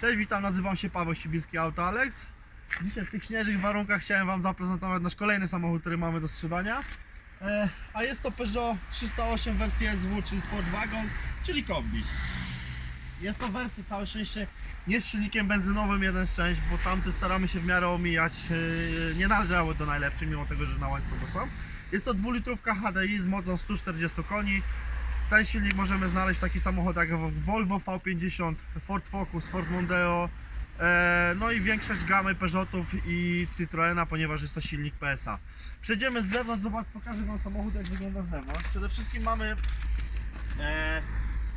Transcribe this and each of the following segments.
Cześć, witam, nazywam się Paweł Sibiński, Auto Alex. Dzisiaj w tych śnieżnych warunkach chciałem Wam zaprezentować nasz kolejny samochód, który mamy do sprzedania. E, a jest to Peugeot 308 wersji SW, czyli Sportwagon, czyli kombi. Jest to wersja, całe szczęście, nie z silnikiem benzynowym 1.6, bo tamte staramy się w miarę omijać, e, nie należały do najlepszych, mimo tego, że na łańcuchu są. Jest to dwulitrówka HDI z mocą 140 koni. Ten silnik możemy znaleźć w takich samochodach jak Volvo V50, Ford Focus, Ford Mondeo, e, no i większość gamy Peugeotów i Citroena, ponieważ jest to silnik PSA. Przejdziemy z zewnątrz, zobacz, pokażę Wam samochód jak wygląda z zewnątrz. Przede wszystkim mamy e,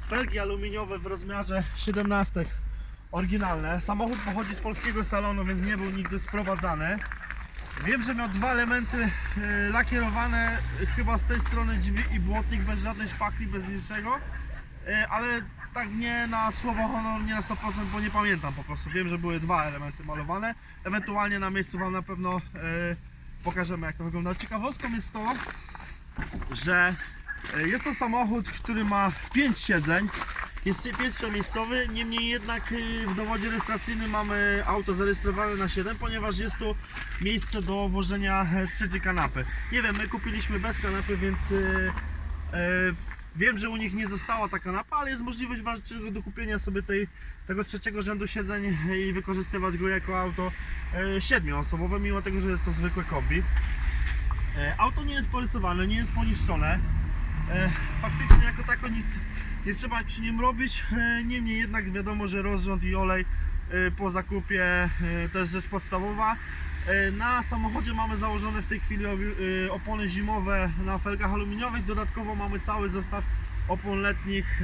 felgi aluminiowe w rozmiarze 17 oryginalne. Samochód pochodzi z polskiego salonu, więc nie był nigdy sprowadzany. Wiem, że miał dwa elementy e, lakierowane, chyba z tej strony drzwi i błotnik bez żadnej szpachli, bez niczego, E, ale tak nie na słowo honor, nie na 100%, bo nie pamiętam po prostu. Wiem, że były dwa elementy malowane. Ewentualnie na miejscu Wam na pewno e, pokażemy jak to wygląda. Ciekawostką jest to, że jest to samochód, który ma 5 siedzeń. Jest pięciomiejscowy, niemniej jednak y, w dowodzie rejestracyjnym mamy auto zarejestrowane na 7, ponieważ jest tu miejsce do włożenia e, trzeciej kanapy. Nie wiem, my kupiliśmy bez kanapy, więc y, e, wiem, że u nich nie została ta kanapa, ale jest możliwość do kupienia sobie tej, tego trzeciego rzędu siedzeń i wykorzystywać go jako auto e, siedmioosobowe, mimo tego, że jest to zwykłe kombi. E, Auto nie jest porysowane, nie jest poniszczone. E, Faktycznie jako tako nic nie trzeba przy nim robić. E, Niemniej jednak wiadomo, że rozrząd i olej e, po zakupie to jest rzecz podstawowa. Na samochodzie mamy założone w tej chwili opony zimowe na felgach aluminiowych. Dodatkowo mamy cały zestaw opon letnich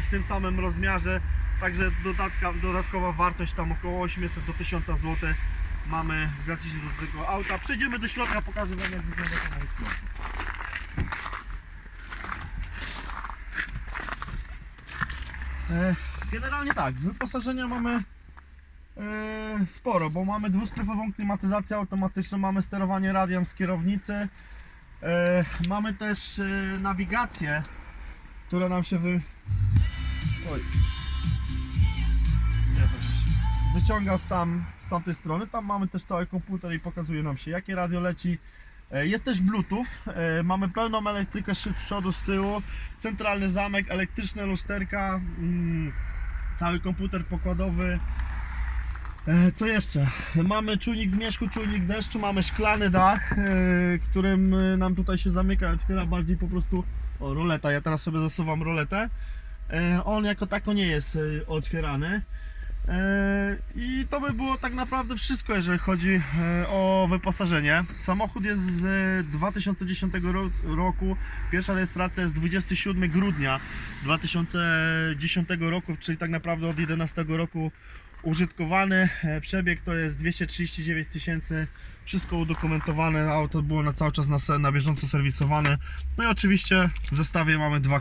w tym samym rozmiarze. Także dodatka, dodatkowa wartość tam około 800 do 1000 zł mamy w gratisie do tego auta. Przejdziemy do środka, pokażę Wam jak wygląda samochód. w środku. E, Generalnie tak, z wyposażenia mamy e, sporo, bo mamy dwustrefową klimatyzację automatyczną, mamy sterowanie radiem z kierownicy, e, mamy też e, nawigację, która nam się wy... Oj. Wyciąga z, tam, z tamtej strony, tam mamy też cały komputer i pokazuje nam się jakie radio leci. E, Jest też Bluetooth, e, mamy pełną elektrykę szyb z przodu, z tyłu, centralny zamek, elektryczne lusterka, mm, cały komputer pokładowy. E, Co jeszcze? Mamy czujnik zmierzchu, czujnik deszczu, mamy szklany dach, którym nam tutaj się zamyka i otwiera bardziej po prostu o, roleta. Ja teraz sobie zasuwam roletę. On jako tako nie jest otwierany. E, I to by było tak naprawdę wszystko, jeżeli chodzi e, o wyposażenie. Samochód jest z e, 2010 ro- roku. Pierwsza rejestracja jest 27 grudnia 2010 roku, czyli tak naprawdę od 11 roku użytkowany. Przebieg to jest 239 tysięcy. Wszystko udokumentowane. Auto było na cały czas na, na bieżąco serwisowane. No i oczywiście w zestawie mamy dwa